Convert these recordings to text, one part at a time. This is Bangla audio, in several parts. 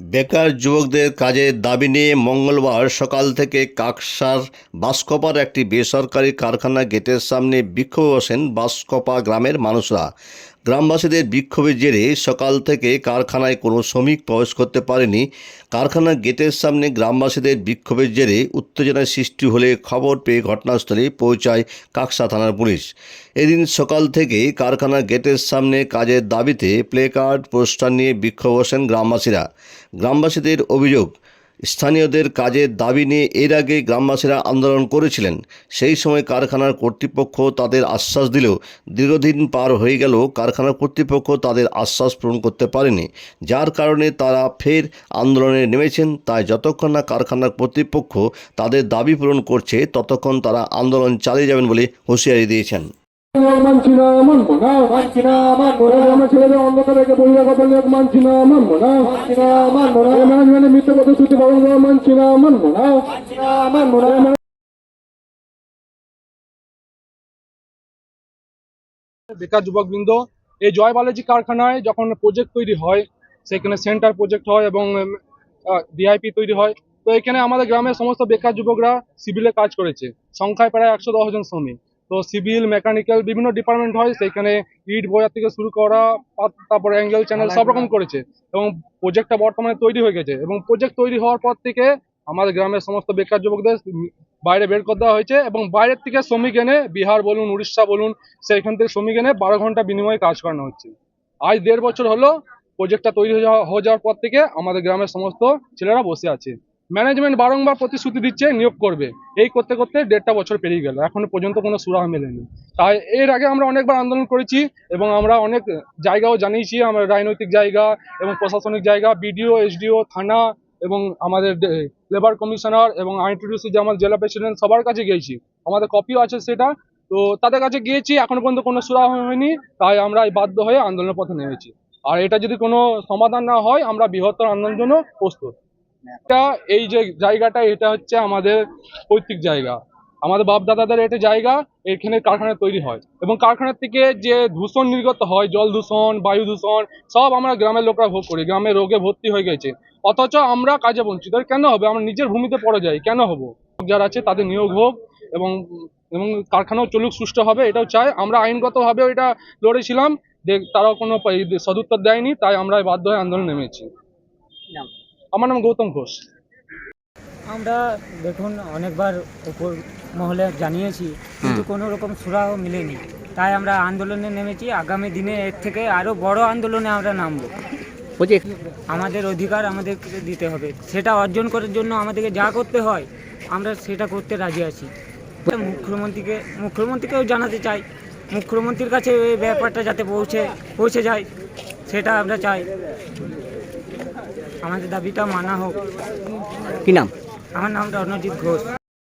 বেকার যুবকদের কাজের দাবি নিয়ে মঙ্গলবার সকাল থেকে কাকসার বাসকপার একটি বেসরকারি কারখানা গেটের সামনে বিক্ষোভ বসেন বাসকপা গ্রামের মানুষরা। গ্রামবাসীদের বিক্ষোভের জেরে সকাল থেকে কারখানায় কোনো শ্রমিক প্রবেশ করতে পারেনি। কারখানার গেটের সামনে গ্রামবাসীদের বিক্ষোভের জেরে উত্তেজনার সৃষ্টি হলে খবর পেয়ে ঘটনাস্থলে পৌঁছায় কাকসা থানার পুলিশ। এদিন সকাল থেকেই কারখানার গেটের সামনে কাজের দাবিতে প্লেকার্ড, পোস্টার নিয়ে বিক্ষোভ বসেন গ্রামবাসীরা। গ্রামবাসীদের অভিযোগ স্থানীয়দের কাজের দাবি নিয়ে এর আগে গ্রামবাসীরা আন্দোলন করেছিলেন। সেই সময় কারখানার কর্তৃপক্ষ তাদের আশ্বাস দিলেও দীর্ঘদিন পার হয়ে গেল কারখানার কর্তৃপক্ষ তাদের আশ্বাস পূরণ করতে পারেনি। যার কারণে তারা ফের আন্দোলনে নেমেছেন। তাই যতক্ষণ না কারখানার কর্তৃপক্ষ তাদের দাবি পূরণ করছে, ততক্ষণ তারা আন্দোলন চালিয়ে যাবেন বলে হুঁশিয়ারি দিয়েছেন। মানছি না মানবো না মানছি না মানবো না। আমার ছেলেদের অন্ধকার রেখে বহিরাগত লোক মানছি না মানবো না। মানছি না মানবো না। ম্যানেজমেন্টে মিথ্যে প্রতিশ্রুতি পালন করা মানছি না মানবো না। মানছি না মানবো না। বেকার যুবকবৃন্দ এই জয় বালাজি কারখানায় যখন প্রজেক্ট তৈরি হয় সেখানে সেন্টার প্রজেক্ট হয় এবং ডিআইপি তৈরি হয় তো এখানে আমাদের গ্রামের সমস্ত বেকার যুবকরা সিভিলে কাজ করেছে। সংখ্যায় প্রায় একশো দশ জন শ্রমিক। তো সিভিল মেকানিক্যাল বিভিন্ন ডিপার্টমেন্ট হয় সেখানে ইট বোঝা থেকে শুরু করা তারপর অ্যাঙ্গেল চ্যানেল সব রকম করেছে। এবং প্রজেক্টটা বর্তমানে তৈরি হয়ে গেছে। এবং প্রজেক্ট তৈরি হওয়ার পর থেকে আমাদের গ্রামের সমস্ত বেকার যুবকদের বাইরে বের করে দেওয়া হয়েছে এবং বাইরের থেকে শ্রমিক এনে বিহার বলুন উড়িষ্যা বলুন সেইখান থেকে শ্রমিক এনে বারো ঘণ্টা বিনিময়ে কাজ করানো হচ্ছে। আজ দেড় বছর হলো প্রজেক্টটা তৈরি হয়ে যাওয়া- হয়ে যাওয়ার পর থেকে আমাদের গ্রামের সমস্ত ছেলেরা বসে আছে। ম্যানেজমেন্ট বারংবার প্রতিশ্রুতি দিচ্ছে, নিয়োগ করবে। এই করতে করতে দেড়টা বছর পেরিয়ে গেল, এখনও পর্যন্ত কোনো সুরাহা মেলেনি। তাই এর আগে আমরা অনেকবার আন্দোলন করেছি এবং আমরা অনেক জায়গাও জানিয়েছি, আমরা রাজনৈতিক জায়গা এবং প্রশাসনিক জায়গা, বিডিও, এসডিও, থানা এবং আমাদের লেবার কমিশনার এবং আইনটিডিউসি যে আমাদের জেলা প্রেসিডেন্ট সবার কাছে গিয়েছি। আমাদের কপিও আছে সেটা। তো তাদের কাছে গিয়েছি, এখনও পর্যন্ত কোনো সুরাহ হয়নি, তাই আমরা বাধ্য হয়ে আন্দোলনের পথে নেমেছি। আর এটা যদি কোনো সমাধান না হয়, আমরা বৃহত্তর আন্দোলনের জন্য প্রস্তুত। এটা এই যে জায়গাটা, এটা হচ্ছে আমাদের পৈতৃক জায়গা। আমাদের বাপ দাদাদের এটা জায়গা, এখানে কারখানা তৈরি হয়। এবং কারখানার থেকে যে দূষণ নির্গত হয়, জল দূষণ, বায়ু দূষণ, সব আমরা গ্রামের লোকরা ভোগ করি। গ্রামের রোগে ভর্তি হয়ে গেছে। অথচ আমরা কাজে বঞ্চিত। কেন হবে? আমরা নিজের ভূমিতে পড়ে যাই। কেন হব? যারা আছে, তাদের নিয়োগ হোক এবং এবং কারখানাও চলুক, সুষ্ঠু হবে, এটাও চাই। আমরা আইনগতভাবেও এটা লড়েছিলাম। তারাও কোনো সদুত্তর দেয়নি, তাই আমরা বাধ্য হয়ে আন্দোলন নেমেছি। আমার নাম গৌতম ঘোষ। আমরা দেখুন অনেকবার উপর মহলে জানিয়েছি কিন্তু কোনো রকম সুরাহ মিলেনি। তাই আমরা আন্দোলনে নেমেছি আগামী দিনে এর থেকে আরও বড় আন্দোলনে আমরা নামবো। আমাদের অধিকার আমাদেরকে দিতে হবে। সেটা অর্জন করার জন্য আমাদেরকে যা করতে হয় আমরা সেটা করতে রাজি আছি। মুখ্যমন্ত্রীকে মুখ্যমন্ত্রীকেও জানাতে চাই। মুখ্যমন্ত্রীর কাছে এই ব্যাপারটা যাতে পৌঁছে পৌঁছে যায় সেটা আমরা চাই। আমাদের দাবিটা মানা হোক। কি নাম? আমার নামটা রণজিৎ ঘোষ।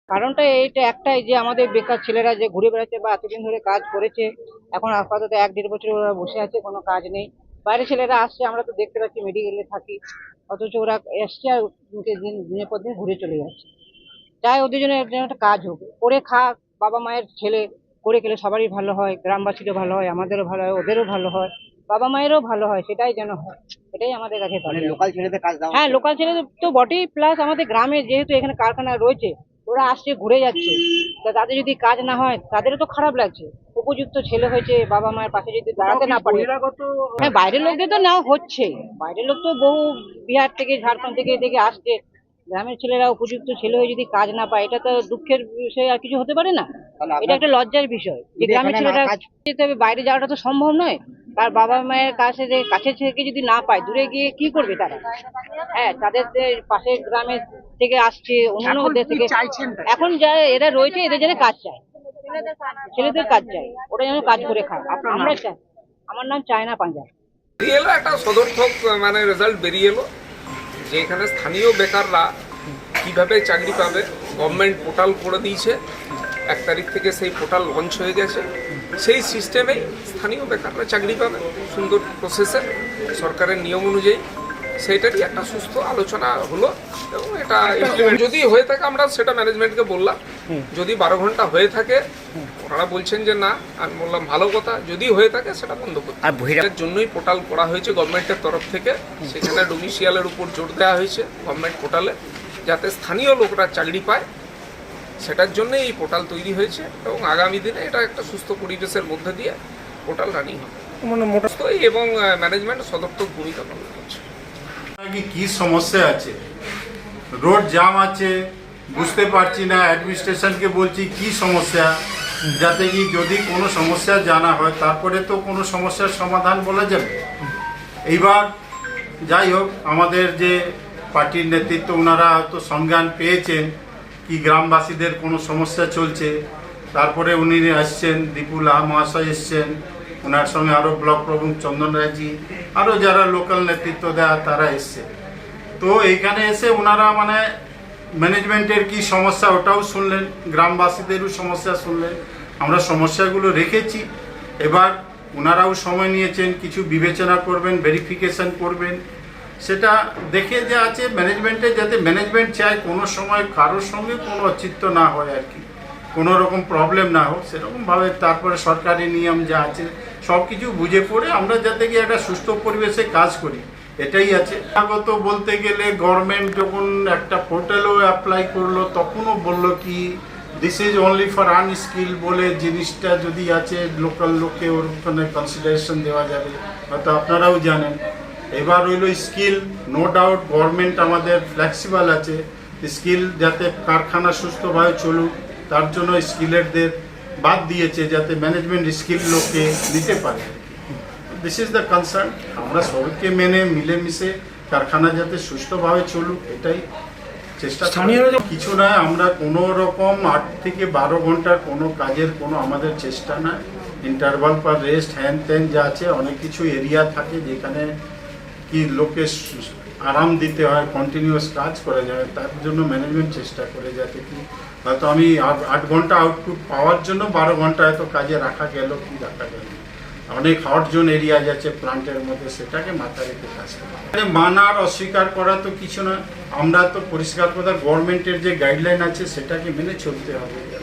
কারণটা এইটা একটাই যে আমাদের বেকার ছেলেরা যে ঘুরে বেড়াচ্ছে বা এতদিন ধরে কাজ করেছে এখন আপাতত এক দেড় বছর ওরা বসে আছে কোনো কাজ নেই। বাইরে ছেলেরা আসছে আমরা তো দেখতে পাচ্ছি মেডিকেলে থাকি অথচ ওরা এসছে আর দিন দিনের পর দিন ঘুরে চলে যাচ্ছে। চাই ওদের জন্য একটা কাজ হোক। করে খা বাবা মায়ের ছেলে করে খেলে সবারই ভালো হয় গ্রামবাসীরও ভালো হয় আমাদেরও ভালো হয় ওদেরও ভালো হয়। বাবা মায়েরও ভালো হয় সেটাই যেন হয় এটাই আমাদের কাছে লোকাল ছেলেদের কাজ হ্যাঁ লোকাল ছেলেদের তো বটেই প্লাস আমাদের গ্রামে যেহেতু এখানে কারখানা রয়েছে ওরা আসছে ঘুরে যাচ্ছে। তা তাদের যদি কাজ না হয় তাদেরও তো খারাপ লাগছে। উপযুক্ত ছেলে হয়েছে বাবা মায়ের পাশে যদি দাঁড়াতে না পারে। হ্যাঁ বাইরের লোকদের তো নেওয়া হচ্ছে। বাইরের লোক তো বহু বিহার থেকে ঝাড়খণ্ড থেকে এদিকে আসছে। গ্রামের ছেলেরা উপযুক্ত ছেলে হয়ে যদি কাজ না পায় এটা তো দুঃখের বিষয় আর কিছু হতে পারে না। এটা একটা লজ্জার বিষয়। যে গ্রামের ছেলেরা যেতে হবে বাইরে যাওয়াটা তো সম্ভব নয়। তার বাবা মায়ের কাছে যে কাছের থেকে যদি না পায় দূরে গিয়ে কি করবে তারা? হ্যাঁ তাদের যে পাশের গ্রামের থেকে আসছে অন্যান্য দেশ থেকে। এখন যা এরা রয়েছে এদের যেন কাজ চায়। ছেলেদের কাজ চাই ওরা যেন কাজ করে খায়। আমরা চাই। আমার নাম চায়না পাঞ্জাব। এলো একটা সদর্থক মানে রেজাল্ট বেরিয়ে এলো যে এখানে স্থানীয় বেকাররা কীভাবে চাকরি পাবে গভর্নমেন্ট পোর্টাল করে দিয়েছে। এক তারিখ থেকে সেই পোর্টাল লঞ্চ হয়ে গেছে। সেই সিস্টেমেই স্থানীয় বেকাররা চাকরি পাবে সুন্দর প্রসেসে সরকারের নিয়ম অনুযায়ী। সেইটারই একটা সুস্থ আলোচনা হলো এবং এটা যদি হয়ে থাকে আমরা সেটা ম্যানেজমেন্টকে বললাম। যদি বারো ঘণ্টা হয়ে থাকে ওনারা বলছেন যে না আমি বললাম ভালো কথা যদি হয়ে থাকে সেটা বন্ধ করতে এর জন্যই পোর্টাল করা হয়েছে গভর্নমেন্টের তরফ থেকে। সেখানে ডোমিসিয়ালের উপর জোর দেওয়া হয়েছে গভর্নমেন্ট পোর্টালে যাতে স্থানীয় লোকরা চাকরি পায়। সেটার জন্য এই পোর্টাল তৈরি হয়েছে এবং আগামী দিনে এটা একটা সুস্থ পরিবেশের মধ্যে দিয়ে পোর্টাল রানিং হবে। মানে মোটা এবং ম্যানেজমেন্ট সদর্থক ভূমিকা পালন করছে। কি কি সমস্যা আছে? রোড জাম আছে বুঝতে পারছি না অ্যাডমিনিস্ট্রেশনকে বলছি কি সমস্যা? যাতে কি যদি কোনো সমস্যা জানা হয় তারপরে তো কোনো সমস্যার সমাধান বলা যাবে। এইবার যাই হোক আমাদের যে পার্টির নেতৃত্ব ওনারা হয়তো সংজ্ঞান পেয়েছেন। কি গ্রামবাসীদের কোনো সমস্যা চলছে? তারপরে উনি আসছেন, দীপুল আহ মহাশয় এসছেন, ওনার সঙ্গে আরও ব্লক প্রমুখ চন্দন রায়জি আরও যারা লোকাল নেতৃত্ব দেয়, তারা এসছে। তো এইখানে এসে ওনারা মানে ম্যানেজমেন্টের কি সমস্যা ওটাও শুনলেন, গ্রামবাসীদেরও সমস্যা শুনলেন। আমরা সমস্যাগুলো রেখেছি। এবার ওনারাও সময় নিয়েছেন, কিছু বিবেচনা করবেন ভেরিফিকেশন করবেন। সেটা দেখে যে আছে ম্যানেজমেন্টে যাতে ম্যানেজমেন্ট চায় কোনো সময় কারোর সঙ্গে কোনো অচিত্ত না হয় আর কি। কোনো রকম প্রবলেম না হোক সেরকমভাবে তারপরে সরকারি নিয়ম যা আছে সব কিছু বুঝে পড়ে আমরা যাতে কি একটা সুস্থ পরিবেশে কাজ করি। এটাই আছে। আগত বলতে গেলে গভর্নমেন্ট যখন একটা পোর্টালও অ্যাপ্লাই করল, তখনও বলল কি this is only for unskilled বলে জিনিসটা যদি আছে লোকাল লোককে ওর ওখানে কনসিডারেশন দেওয়া যাবে। হয়তো আপনারাও জানেন। এবার হইল স্কিল নো ডাউট গভর্নমেন্ট আমাদের ফ্লেক্সিবল আছে। স্কিল যাতে কারখানা সুস্থভাবে চলুক তার জন্য স্কিলেরদের বাদ দিয়েছে যাতে ম্যানেজমেন্ট স্কিল লোককে নিতে পারে। দিস ইজ দ্য কনসার্ন আমরা সবাইকে মেনে মিলেমিশে কারখানা যাতে সুস্থভাবে চলুক এটাই চেষ্টা স্থানীয় কিছু নয় আমরা কোনো রকম আট থেকে বারো ঘণ্টার কোনো কাজের কোনো আমাদের চেষ্টা নাই ইন্টারভাল পার রেস্ট হ্যান ত্যান যা আছে অনেক কিছু এরিয়া থাকে যেখানে কি লোকে আরাম দিতে হয় কন্টিনিউয়াস কাজ করা যায়, তার জন্য ম্যানেজমেন্ট চেষ্টা করে যাতে কি, হয়তো আমি আট- ঘণ্টা আউটপুট পাওয়ার জন্য বারো ঘণ্টা হয়তো কাজে রাখা গেল, কি রাখা গেল অনেক হট জোন এরিয়া যাচ্ছে প্লান্টের মধ্যে, সেটাকে মাথা রেখে কাজ করা। মানে মানার অস্বীকার করা তো কিছু না, আমরা তো পরিষ্কার কথা গভর্নমেন্টের যে গাইডলাইন আছে, সেটাকে মেনে চলতে হবে।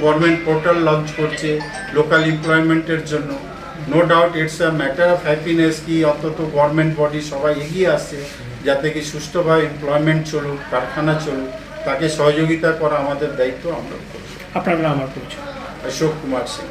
গভর্নমেন্ট পোর্টাল লঞ্চ করছে লোকাল এমপ্লয়মেন্টের জন্য। No doubt it's a matter of happiness কি অন্তত গভর্নমেন্ট বডি সবাই এগিয়ে আসছে যাতে কি সুষ্ঠুভাবে এমপ্লয়মেন্ট চলুক কারখানা চলুক তাকে সহযোগিতা করা আমাদের দায়িত্ব আমরা আপনার নাম আমার পরিচয়? অশোক কুমার সিং।